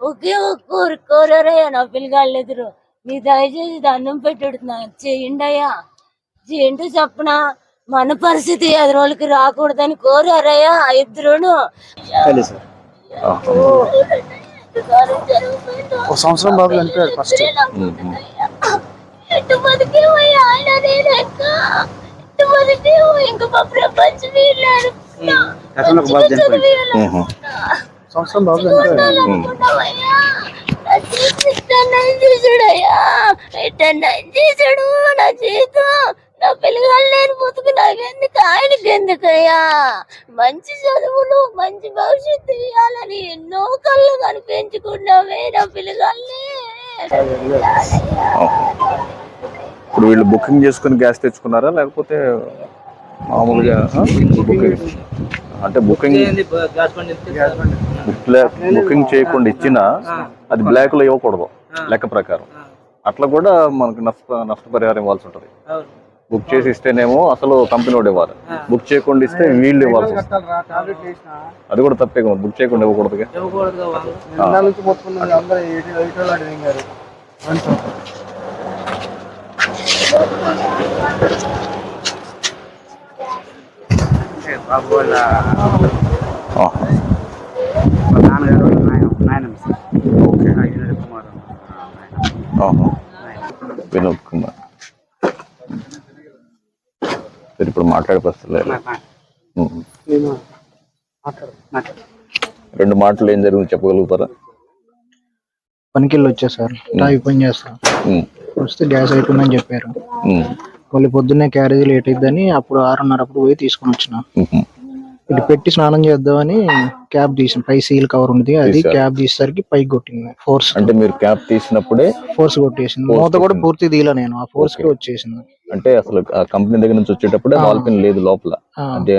ఒకే ఒక్క కూర కోరారయ్యా నా పిల్లగాళ్ళు ఎదురు. మీ దయచేసి దండం పెట్టుడుతున్నా. చేయండి అయ్యా. చేయండి చెప్పన. మన పరిస్థితి ఎదురు వాళ్ళకి రాకూడదని కోరారయ్యా ఆ ఇద్దరును. ఒక సంవత్సరం బాబు చనిపోయాడు ఫస్ట్. ఇంక మా ప్రపంచం సంవత్సరం బాబు అనుకున్నావయ్యా నా చేశాడు నా పిల్లగాళ్ళు నేను బతుకు నాకెందుకు ఆయనకి ఎందుకయ్యా మంచి చదువులు మంచి భవిష్యత్తు ఇవ్వాలని ఎన్నో కళ్ళు కనిపించుకున్నావే నా పిల్లగాళ్ళని ఇప్పుడు వీళ్ళు బుకింగ్ చేసుకుని గ్యాస్ తెచ్చుకున్నారా లేకపోతే మామూలుగా? బుకింగ్ అంటే బుకింగ్ బుకింగ్ చేయకుండా ఇచ్చినా అది బ్లాక్లో ఇవ్వకూడదు లెక్క ప్రకారం అట్లా కూడా మనకు నష్ట నష్టపరిహారం ఇవ్వాల్సి ఉంటుంది బుక్ చేసి ఇస్తేనేమో అసలు కంపెనీ వాడు ఇవ్వాలి బుక్ చేయకుండా ఇస్తే వీళ్ళు ఇవ్వాల్సి వస్తుంది అది కూడా తప్పే కదా బుక్ చేయకుండా ఇవ్వకూడదుగా నిన్న నుంచి మొత్తం అందరూ ఎయిటీ ఎయిటీ వాళ్ళు అడిగారు గారు బాబు వాళ్ళ ఆ, మా నాన్నగారు నాయన నాయనమ్మ సార్ ఓకే. వినోద్ కుమార్. వినోద్ కుమార్. సరే ఇప్పుడు మాట్లాడే పరిస్థితి లేదు ఉమ్. నేను మాట్లాడు మాట్లాడు రెండు మాటలు ఏం జరిగింది చెప్పగలుగుతారా? పనికి వెళ్ళి వచ్చా సార్ పని చేస్తా. వస్తే గ్యాస్ అయిపోయిందని చెప్పారు. మళ్ళీ పొద్దున్నే క్యారేజ్ లేట్ అయిద్దని అప్పుడు ఆరున్నర అప్పుడు పోయి తీసుకొని వచ్చిన. ఇటు పెట్టి స్నానం చేద్దామని క్యాబ్ తీసిన పై సీల్ కవర్ ఉంది అది. క్యాబ్ తీసేసరికి పైకి కొట్టింది ఫోర్స్ అంటే మీరు క్యాప్ తీసినప్పుడే ఫోర్స్ కొట్టేసింది. మూత కూడా. పూర్తి తీయలే నేను ఆ ఫోర్స్కి వచ్చేసింది. అంటే అసలు ఆ కంపెనీ దగ్గర నుంచి వచ్చేటప్పుడే ఆ. బాల్ పిన్ లేదు లోపల. అంటే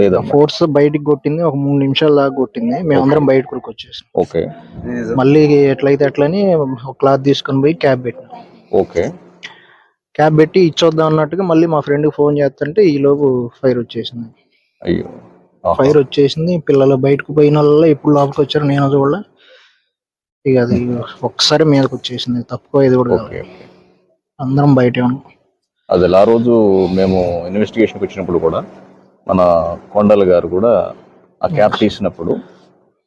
లేదా ఫోర్స్ బయటికి కొట్టింది ఒక మూడు నిమిషాల దాకా కొట్టింది. మేమందరం బయట కూడా వచ్చేసాం ఓకే మళ్ళీ ఎట్లయితే అట్లని ఒక క్లాత్ తీసుకొని పోయి క్యాబ్ పెట్టిన. ఓకే క్యాబ్ పెట్టి ఇచ్చొద్దాం అన్నట్టుగా మళ్ళీ మా ఫ్రెండ్ ఫోన్ చేస్తుంటే ఈ లోపు ఫైర్ వచ్చేసింది అయ్యో. ఫైర్ వచ్చేసింది పిల్లలు బయటకు పోయిన వాళ్ళు ఎప్పుడు లోపలికి వచ్చారు నేను చూడలే ఇక అది ఒక్కసారి మీదకి వచ్చేసింది తక్కువ ఇది కూడా కాదు. Okay okay. అందరం బయటే ఉన్నాం అది ఆ రోజు మేము ఇన్వెస్టిగేషన్కి వచ్చినప్పుడు కూడా మన కొండల గారు కూడా ఆ క్యాప్ తీసినప్పుడు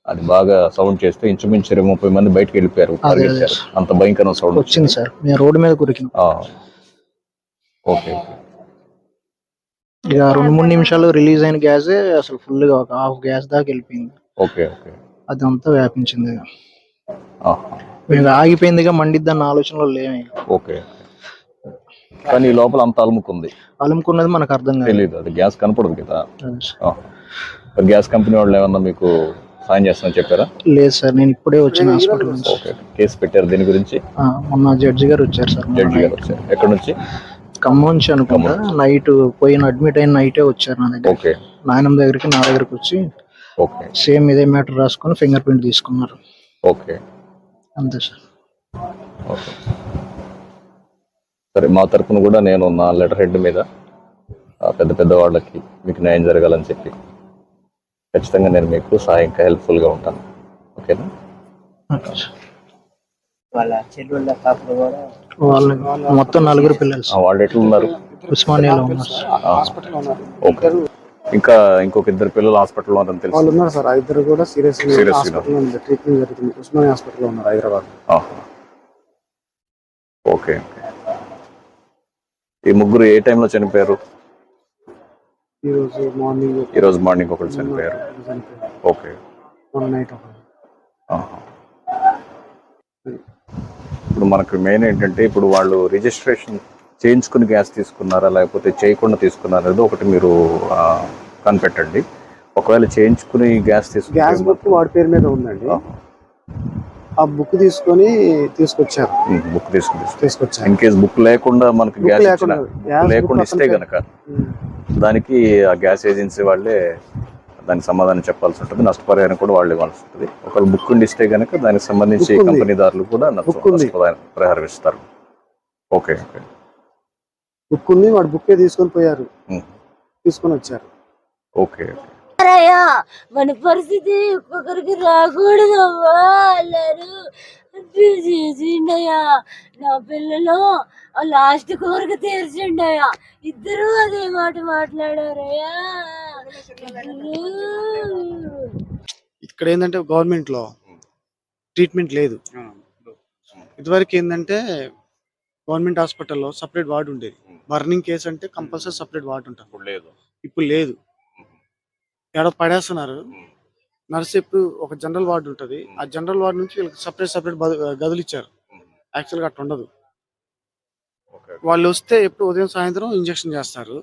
అది బాగా సౌండ్ చేస్తే ఇంచుమించు ఇరవై ముప్పై మంది బయటకు వెళ్ళిపోయారు అదే. పరిగెత్తారు. అంత భయంకరమైన సౌండ్ వచ్చింది సార్ మేము రోడ్డు మీద కురికినాం ఆ. ఓకే ఇక రెండు మూడు నిమిషాలు రిలీజ్ అయిన గ్యాసే అసలు ఫుల్గా ఒక హాఫ్ గ్యాస్ దాకా వెళ్ళిపోయింది. Okay okay. అదంతా వ్యాపించింది. మేము ఆగిపోయిందిగా మండిద్దన్న ఆలోచనలో లేమే ఓకే కానీ లోపల అంత అలుముకుంది. అలుముకున్నది మనకు అర్థం కాదు. తెలియదు అది గ్యాస్ కనపడదు కదా. గ్యాస్ కంపెనీ వాళ్ళు ఏమన్నా మీకు సాయం చేస్తామని చెప్పారా? లేదు సార్ నేను ఇప్పుడే వచ్చిన హాస్పిటల్ నుంచి. ఓకే కేసు పెట్టారు దీని గురించి? మొన్న జడ్జి గారు వచ్చారు సార్. జడ్జి గారు వచ్చారు. ఎక్కడి నుంచి? ఖమ్మం నుంచి అనుకుంటా. నైట్ పోయిన అడ్మిట్ అయిన నైటే వచ్చారు నా దగ్గర ఓకే. నాయనమ్మ దగ్గరికి నా దగ్గరికి వచ్చి ఓకే. సేమ్ ఇదే మ్యాటర్ రాసుకొని ఫింగర్ ప్రింట్ తీసుకున్నారు. ఓకే. అంతే సార్. ఓకే. సరే మా తరపున కూడా నేను నా లెటర్ హెడ్ మీద ఆ పెద్ద పెద్ద వాళ్ళకి మీకు న్యాయం జరగాలని చెప్పి ఖచ్చితంగా నేను మీకు సహాయంగా హెల్ప్ఫుల్గా ఉంటాను. ఓకేనా. వాళ్ళ చెల్లెళ్ళ పాపలు కూడా వాళ్ళు మొత్తం నలుగురు పిల్లలు. వాళ్ళు ఎట్లా ఉన్నారు ఉస్మానియాలో ఉన్నారు. ఓకే. ఇంకా ఇంకొక ఇద్దరు పిల్లలు హాస్పిటల్లో ఉన్నారని తెలుసు. వాళ్ళు ఉన్నారు సార్. ఆ ఇద్దరు కూడా సీరియస్ ఉంది. ట్రీట్మెంట్ జరుగుతుంది. ఉస్మానియా హాస్పిటల్లో ఉన్నారు హైదరాబాద్. Okay okay. ఈ ముగ్గురు ఏ టైంలో చనిపోయారు? ఈ రోజు మార్నింగ్ ఈ రోజు మార్నింగ్ ఒకరు చనిపోయారు. ఓకే. నైట్ ఒకరు ఆహా. ఇప్పుడు మనకు మెయిన్ ఏంటంటే ఇప్పుడు వాళ్ళు రిజిస్ట్రేషన్ చేయించుకుని గ్యాస్ తీసుకున్నారా లేకపోతే చేయకుండా తీసుకున్నారా అనేది ఒకటి మీరు కనిపెట్టండి. ఒకవేళ చేయించుకుని గ్యాస్ గ్యాస్ తీసుకుంటే బుక్ వాడి పేరు మీద ఉందండి. ఆ. బుక్ తీసుకొని తీసుకొచ్చారు. బుక్ తీసుకుని తీసుకొచ్చారు. ఇన్ కేస్ బుక్ లేకుండా మనకి గ్యాస్ లేకుండా, ఇస్తే గనక దానికి ఆ గ్యాస్ ఏజెన్సీ వాళ్ళే దానికి సమాధానం చెప్పాల్సి ఉంటుంది. నష్టపరిహారం కూడా వాళ్ళు ఇవ్వాల్సి ఉంటుంది. ఒకవేళ బుక్ ఉండి ఇస్తే గనక దానికి సంబంధించి. కంపెనీదారులు కూడా. నష్టపరిహారం ఇస్తారు. Okay okay. బుక్ ఉంది వాడు బుక్కే తీసుకొని పోయారు. తీసుకొని వచ్చారు. ఓకే మన పరిస్థితి ఒక్కొక్కరికి అన్నారు. చేసిండయ్యా నా పిల్లలు లాస్ట్ కోరిక తీర్చిండయ్యా. ఇద్దరు అదే మాట మాట్లాడారయ్యా. ఇక్కడ ఏంటంటే గవర్నమెంట్లో ట్రీట్మెంట్ లేదు ఇదివరకు ఏంటంటే గవర్నమెంట్ హాస్పిటల్లో సపరేట్ వార్డు ఉండేది. బర్నింగ్ కేసు అంటే కంపల్సరీ సపరేట్ వార్డు ఉంటుంది ఇప్పుడు లేదు. ఇప్పుడు లేదు. ఎక్కడ పడేస్తున్నారు. నర్స్ ఎప్పుడు ఒక జనరల్ వార్డు ఉంటుంది. ఆ జనరల్ వార్డు నుంచి వీళ్ళకి సపరేట్ సపరేట్ గదులు ఇచ్చారు యాక్చువల్గా అట్లా ఉండదు. వాళ్ళు వస్తే ఎప్పుడు ఉదయం సాయంత్రం ఇంజెక్షన్ చేస్తారు.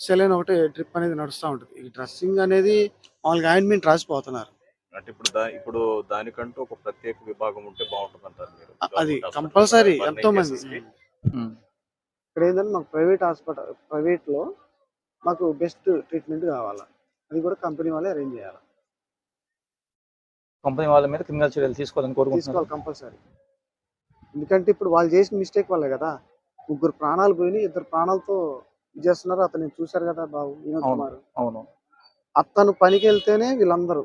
సెలైన్ ఒకటి ట్రిప్ అనేది నడుస్తూ ఉంటుంది. ఈ డ్రెస్సింగ్ అనేది మామూలుగా ఆయింట్మెంట్ రాసిపోతున్నారు. అంటే ఇప్పుడు ఇప్పుడు దానికంటూ ఒక ప్రత్యేక విభాగం ఉంటే బాగుంటుంది అంటారు మీరు అది కంపల్సరీ ఎంతో మంది. ఇక్కడ ఏంటంటే మాకు ప్రైవేట్ హాస్పిటల్ ప్రైవేట్లో మాకు బెస్ట్ ట్రీట్మెంట్ కావాలి. అది కూడా కంపెనీ వాళ్ళే అరేంజ్ చేయాలి. కంపెనీ వాళ్ళ మీద క్రిమినల్ చర్యలు తీసుకోవాలని కోరుకుంటున్నారు తీసుకోవాలి కంపల్సరీ ఎందుకంటే ఇప్పుడు వాళ్ళు చేసిన మిస్టేక్ వల్లే కదా. ముగ్గురు ప్రాణాలు పోయినాయి ఇద్దరు ప్రాణాలతో ఇది చేస్తున్నారు. అతను చూశారు కదా బాబు వినోద్ అవును. కుమార్. అవును. అతను పనికి వెళ్తేనే వీళ్ళందరూ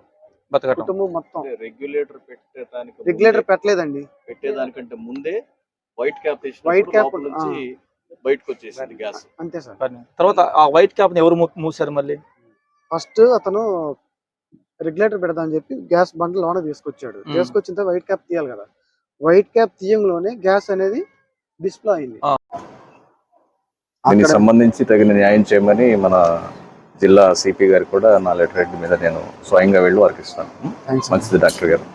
బతకటం. కుటుంబం మొత్తం. రెగ్యులేటర్ పెట్టడానికి ముందే- రెగ్యులేటర్ పెట్టలేదండి. పెట్టేదానికంటే ముందే వైట్ క్యాప్ White cap, నుంచి బయటకు వచ్చేసింది గ్యాస్ అంతే సార్. కానీ తర్వాత ఆ వైట్ క్యాప్ ఎవరు మూ- మూసారు మళ్ళీ? ఫస్ట్ అతను రెగ్యులేటర్ పెడదామని చెప్పి గ్యాస్ బండ్లు లోన తీసుకొచ్చాడు. తీసుకొచ్చిన తర్వాత వైట్ క్యాప్ తీయాలి కదా వైట్ క్యాప్ తీయంలోనే గ్యాస్ అనేది డిస్ప్లే అయింది ఆ. దీనికి సంబంధించి తగిన న్యాయం చేయమని మన జిల్లా సిపి గారికి కూడా నా లెటర్ హెడ్ మీద నేను స్వయంగా వెళ్ళి వారికి ఇస్తాను థాంక్స్. మంచిది డాక్టర్ గారు